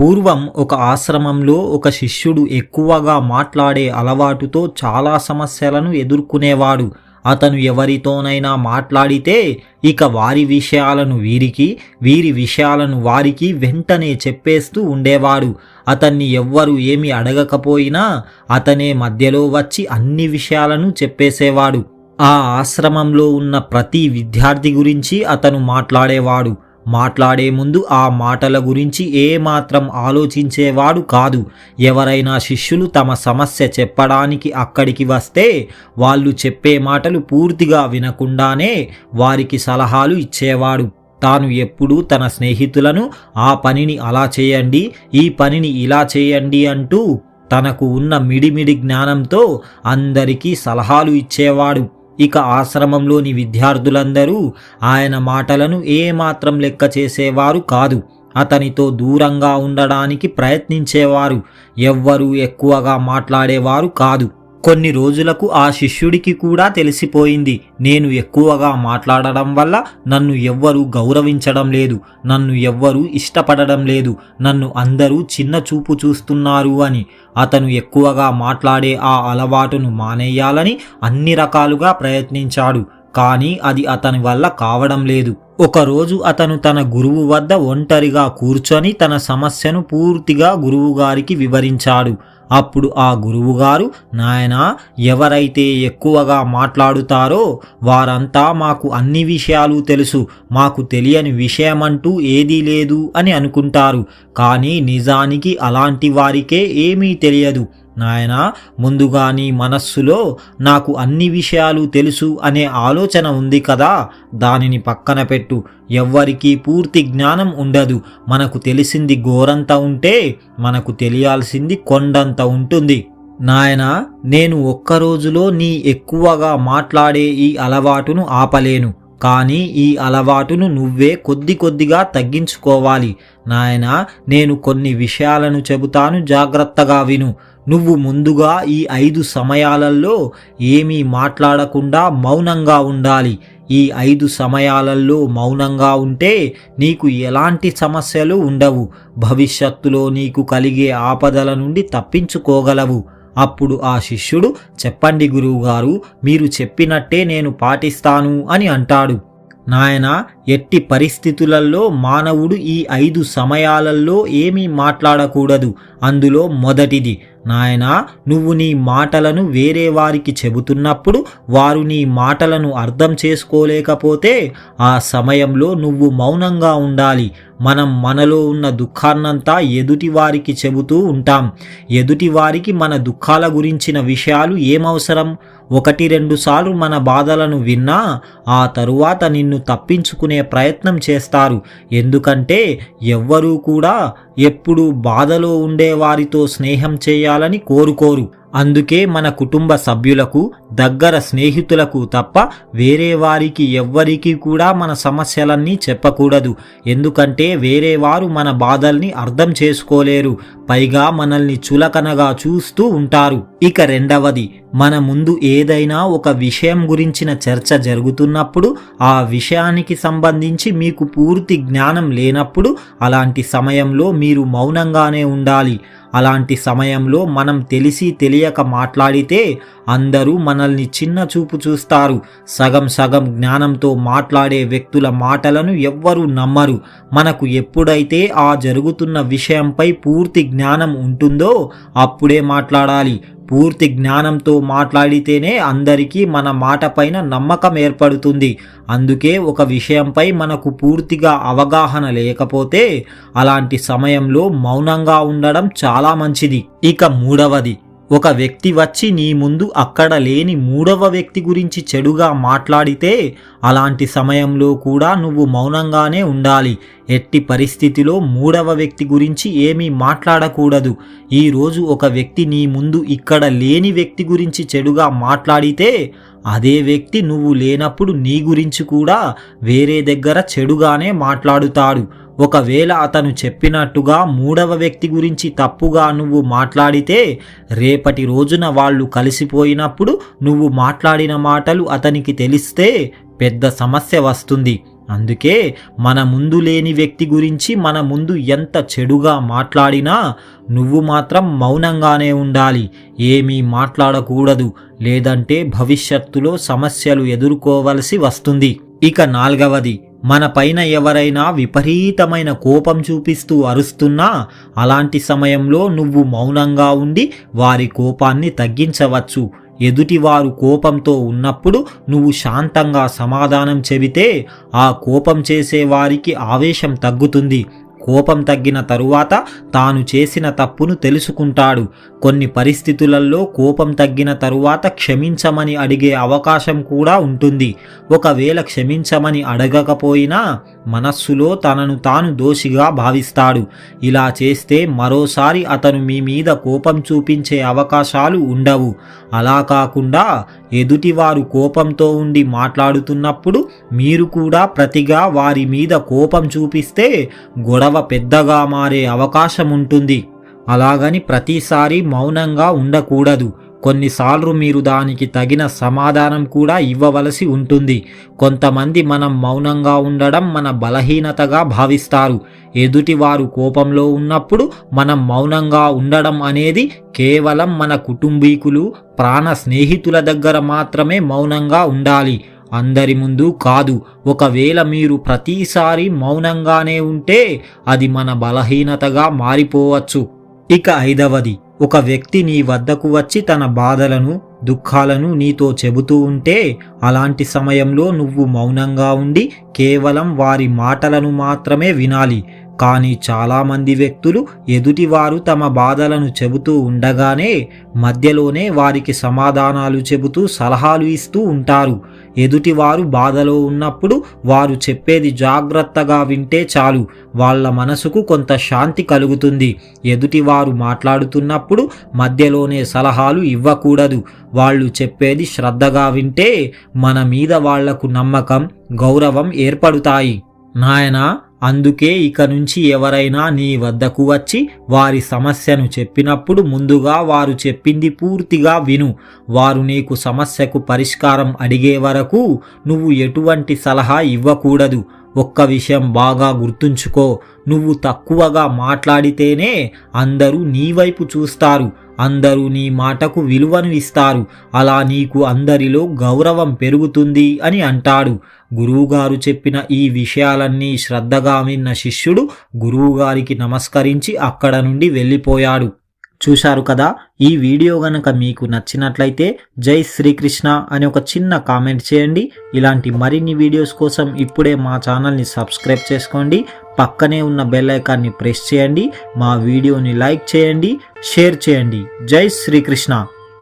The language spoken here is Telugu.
పూర్వం ఒక ఆశ్రమంలో ఒక శిష్యుడు ఎక్కువగా మాట్లాడే అలవాటుతో చాలా సమస్యలను ఎదుర్కొనేవాడు. అతను ఎవరితోనైనా మాట్లాడితే ఇక వారి విషయాలను వీరికి వీరి విషయాలను వారికి వెంటనే చెప్పేస్తూ ఉండేవాడు. అతన్ని ఎవ్వరు ఏమి అడగకపోయినా అతనే మధ్యలో వచ్చి అన్ని విషయాలను చెప్పేసేవాడు. ఆ ఆశ్రమంలో ఉన్న ప్రతి విద్యార్థి గురించి అతను మాట్లాడేవాడు. మాట్లాడే ముందు ఆ మాటల గురించి ఏమాత్రం ఆలోచించేవాడు కాదు. ఎవరైనా శిష్యులు తమ సమస్య చెప్పడానికి అక్కడికి వస్తే వాళ్ళు చెప్పే మాటలు పూర్తిగా వినకుండానే వారికి సలహాలు ఇచ్చేవాడు. తాను ఎప్పుడూ తన స్నేహితులను ఆ పనిని అలా చేయండి ఈ పనిని ఇలా చేయండి అంటూ తనకు ఉన్న మిడిమిడి జ్ఞానంతో అందరికీ సలహాలు ఇచ్చేవాడు. ఇక ఆశ్రమంలోని విద్యార్థులందరూ ఆయన మాటలను ఏమాత్రం లెక్క చేసేవారు కాదు. అతనితో దూరంగా ఉండడానికి ప్రయత్నించేవారు. ఎవ్వరూ ఎక్కువగా మాట్లాడేవారు కాదు. కొన్ని రోజులకు ఆ శిష్యుడికి కూడా తెలిసిపోయింది. నేను ఎక్కువగా మాట్లాడడం వల్ల నన్ను ఎవ్వరూ గౌరవించడం లేదు. నన్ను ఎవ్వరూ ఇష్టపడడం లేదు. నన్ను అందరూ చిన్న చూపు చూస్తున్నారు అని. అతను ఎక్కువగా మాట్లాడే ఆ అలవాటును మానేయాలని అన్ని రకాలుగా ప్రయత్నించాడు. కానీ అది అతని వల్ల కావడం లేదు. ఒకరోజు అతను తన గురువు వద్ద ఒంటరిగా కూర్చొని తన సమస్యను పూర్తిగా గురువుగారికి వివరించాడు. అప్పుడు ఆ గురువుగారు నాయన ఎవరైతే ఎక్కువగా మాట్లాడుతారో వారంతా మాకు అన్ని విషయాలు తెలుసు. మాకు తెలియని విషయమంటూ ఏదీ లేదు అని అనుకుంటారు. కానీ నిజానికి అలాంటి వారికే ఏమీ తెలియదు. నాయన ముందుగా నీ మనస్సులో నాకు అన్ని విషయాలు తెలుసు అనే ఆలోచన ఉంది కదా. దానిని పక్కన పెట్టు. ఎవ్వరికీ పూర్తి జ్ఞానం ఉండదు. మనకు తెలిసింది గోరంత ఉంటే మనకు తెలియాల్సింది కొండంత ఉంటుంది. నాయన నేను ఒక్క రోజులో నీ ఎక్కువగా మాట్లాడే ఈ అలవాటును ఆపలేను. కానీ ఈ అలవాటును నువ్వే కొద్ది కొద్దిగా తగ్గించుకోవాలి. నాయన నేను కొన్ని విషయాలను చెబుతాను జాగ్రత్తగా విను. నువ్వు ముందుగా ఈ ఐదు సమయాలలో ఏమీ మాట్లాడకుండా మౌనంగా ఉండాలి. ఈ ఐదు సమయాలలో మౌనంగా ఉంటే నీకు ఎలాంటి సమస్యలు ఉండవు. భవిష్యత్తులో నీకు కలిగే ఆపదల నుండి తప్పించుకోగలవు. అప్పుడు ఆ శిష్యుడు చెప్పండి గురువుగారు మీరు చెప్పినట్టే నేను పాటిస్తాను అని అంటాడు. నాయన ఎట్టి పరిస్థితులలో మానవుడు ఈ ఐదు సమయాలలో ఏమీ మాట్లాడకూడదు. అందులో మొదటిది నాయనా నువ్వు నీ మాటలను వేరే వారికి చెబుతున్నప్పుడు వారు నీ మాటలను అర్థం చేసుకోలేకపోతే ఆ సమయంలో నువ్వు మౌనంగా ఉండాలి. మనం మనలో ఉన్న దుఃఖాన్నంతా ఎదుటి వారికి చెబుతూ ఉంటాం. ఎదుటి వారికి మన దుఃఖాల గురించిన విషయాలు ఏమవసరం? ఒకటి రెండు సార్లు మన బాధలను విన్నా ఆ తరువాత నిన్ను తప్పించుకునే ప్రయత్నం చేస్తారు. ఎందుకంటే ఎవ్వరూ కూడా ఎప్పుడు బాధలో ఉండే వారితో స్నేహం చేయాలని కోరుకోరు. అందుకే మన కుటుంబ సభ్యులకు దగ్గర స్నేహితులకు తప్ప వేరే వారికి ఎవ్వరికీ కూడా మన సమస్యలన్నీ చెప్పకూడదు. ఎందుకంటే వేరే వారు మన బాధల్ని అర్థం చేసుకోలేరు. పైగా మనల్ని చులకనగా చూస్తూ ఉంటారు. ఇక రెండవది మన ముందు ఏదైనా ఒక విషయం గురించిన చర్చ జరుగుతున్నప్పుడు ఆ విషయానికి సంబంధించి మీకు పూర్తి జ్ఞానం లేనప్పుడు అలాంటి సమయంలో మీరు మౌనంగానే ఉండాలి. అలాంటి సమయంలో మనం తెలిసి తెలియక మాట్లాడితే అందరూ మనల్ని చిన్న చూపు చూస్తారు. సగం సగం జ్ఞానంతో మాట్లాడే వ్యక్తుల మాటలను ఎవ్వరూ నమ్మరు. మనకు ఎప్పుడైతే ఆ జరుగుతున్న విషయంపై పూర్తి జ్ఞానం ఉంటుందో అప్పుడే మాట్లాడాలి. పూర్తి జ్ఞానంతో మాట్లాడితేనే అందరికీ మన మాట పైన నమ్మకం ఏర్పడుతుంది. అందుకే ఒక విషయంపై మనకు పూర్తిగా అవగాహన లేకపోతే అలాంటి సమయంలో మౌనంగా ఉండడం చాలా మంచిది. ఇక మూడవది. ఒక వ్యక్తి వచ్చి నీ ముందు అక్కడ లేని మూడవ వ్యక్తి గురించి చెడుగా మాట్లాడితే అలాంటి సమయంలో కూడా నువ్వు మౌనంగానే ఉండాలి. ఎట్టి పరిస్థితిలో మూడవ వ్యక్తి గురించి ఏమీ మాట్లాడకూడదు. ఈరోజు ఒక వ్యక్తి నీ ముందు ఇక్కడ లేని వ్యక్తి గురించి చెడుగా మాట్లాడితే అదే వ్యక్తి నువ్వు లేనప్పుడు నీ గురించి కూడా వేరే దగ్గర చెడుగానే మాట్లాడుతాడు. ఒకవేళ అతను చెప్పినట్టుగా మూడవ వ్యక్తి గురించి తప్పుగా నువ్వు మాట్లాడితే రేపటి రోజున వాళ్ళు కలిసిపోయినప్పుడు నువ్వు మాట్లాడిన మాటలు అతనికి తెలిస్తే పెద్ద సమస్య వస్తుంది. అందుకే మన ముందు లేని వ్యక్తి గురించి మన ముందు ఎంత చెడుగా మాట్లాడినా నువ్వు మాత్రం మౌనంగానే ఉండాలి. ఏమీ మాట్లాడకూడదు. లేదంటే భవిష్యత్తులో సమస్యలు ఎదుర్కోవలసి వస్తుంది. ఇక నాల్గవది. మన పైన ఎవరైనా విపరీతమైన కోపం చూపిస్తూ అరుస్తున్నా అలాంటి సమయంలో నువ్వు మౌనంగా ఉండి వారి కోపాన్ని తగ్గించవచ్చు. ఎదుటివారు కోపంతో ఉన్నప్పుడు నువ్వు శాంతంగా సమాధానం చెబితే ఆ కోపం చేసేవారికి ఆవేశం తగ్గుతుంది. కోపం తగ్గిన తరువాత తాను చేసిన తప్పును తెలుసుకుంటాడు. కొన్ని పరిస్థితులలో కోపం తగ్గిన తరువాత క్షమించమని అడిగే అవకాశం కూడా ఉంటుంది. ఒకవేళ క్షమించమని అడగకపోయినా మనస్సులో తనను తాను దోషిగా భావిస్తాడు. ఇలా చేస్తే మరోసారి అతను మీ మీద కోపం చూపించే అవకాశాలు ఉండవు. అలా కాకుండా ఎదుటివారు కోపంతో ఉండి మాట్లాడుతున్నప్పుడు మీరు కూడా ప్రతిగా వారి మీద కోపం చూపిస్తే గొడవ గొడవ పెద్దగా మారే అవకాశం ఉంటుంది అలాగని ప్రతిసారి మౌనంగా ఉండకూడదు. కొన్నిసార్లు మీరు దానికి తగిన సమాధానం కూడా ఇవ్వవలసి ఉంటుంది. కొంతమంది మనం మౌనంగా ఉండడం మన బలహీనతగా భావిస్తారు. ఎదుటివారు కోపంలో ఉన్నప్పుడు మనం మౌనంగా ఉండడం అనేది కేవలం మన కుటుంబీకులు ప్రాణ స్నేహితుల దగ్గర మాత్రమే మౌనంగా ఉండాలి. అందరి ముందు కాదు. ఒకవేళ మీరు ప్రతిసారి మౌనంగానే ఉంటే అది మన బలహీనతగా మారిపోవచ్చు. ఇక ఐదవది ఒక వ్యక్తి నీ వద్దకు వచ్చి తన బాధలను దుఃఖాలను నీతో చెబుతూ ఉంటే అలాంటి సమయంలో నువ్వు మౌనంగా ఉండి కేవలం వారి మాటలను మాత్రమే వినాలి. కానీ చాలామంది వ్యక్తులు ఎదుటివారు తమ బాధలను చెబుతూ ఉండగానే మధ్యలోనే వారికి సమాధానాలు చెబుతూ సలహాలు ఇస్తూ ఉంటారు. ఎదుటివారు బాధలో ఉన్నప్పుడు వారు చెప్పేది జాగ్రత్తగా వింటే చాలు. వాళ్ళ మనసుకు కొంత శాంతి కలుగుతుంది. ఎదుటివారు మాట్లాడుతున్నప్పుడు మధ్యలోనే సలహాలు ఇవ్వకూడదు. వాళ్ళు చెప్పేది శ్రద్ధగా వింటే మన మీద వాళ్ళకు నమ్మకం గౌరవం ఏర్పడుతాయి. నాయనా అందుకే ఇక నుంచి ఎవరైనా నీ వద్దకు వచ్చి వారి సమస్యను చెప్పినప్పుడు ముందుగా వారు చెప్పింది పూర్తిగా విను. వారు నీకు సమస్యకు పరిష్కారం అడిగే వరకు నువ్వు ఎటువంటి సలహా ఇవ్వకూడదు. ఒక్క విషయం బాగా గుర్తుంచుకో. నువ్వు తక్కువగా మాట్లాడితేనే అందరూ నీ వైపు చూస్తారు. అందరూ నీ మాటకు విలువను ఇస్తారు. అలా నీకు అందరిలో గౌరవం పెరుగుతుంది అని అంటాడు. గురువుగారు చెప్పిన ఈ విషయాలన్నీ శ్రద్ధగా విన్న శిష్యుడు గురువుగారికి నమస్కరించి అక్కడ నుండి వెళ్ళిపోయాడు. చూశారు కదా ఈ వీడియో గనక మీకు నచ్చినట్లయితే జై శ్రీకృష్ణ అని ఒక చిన్న కామెంట్ చేయండి. ఇలాంటి మరిన్ని వీడియోస్ కోసం ఇప్పుడే మా ఛానల్ని సబ్స్క్రైబ్ చేసుకోండి. పక్కనే ఉన్న బెల్ ఐకాన్ని ప్రెస్ చేయండి. మా వీడియోని లైక్ చేయండి. షేర్ చేయండి. జై శ్రీకృష్ణ.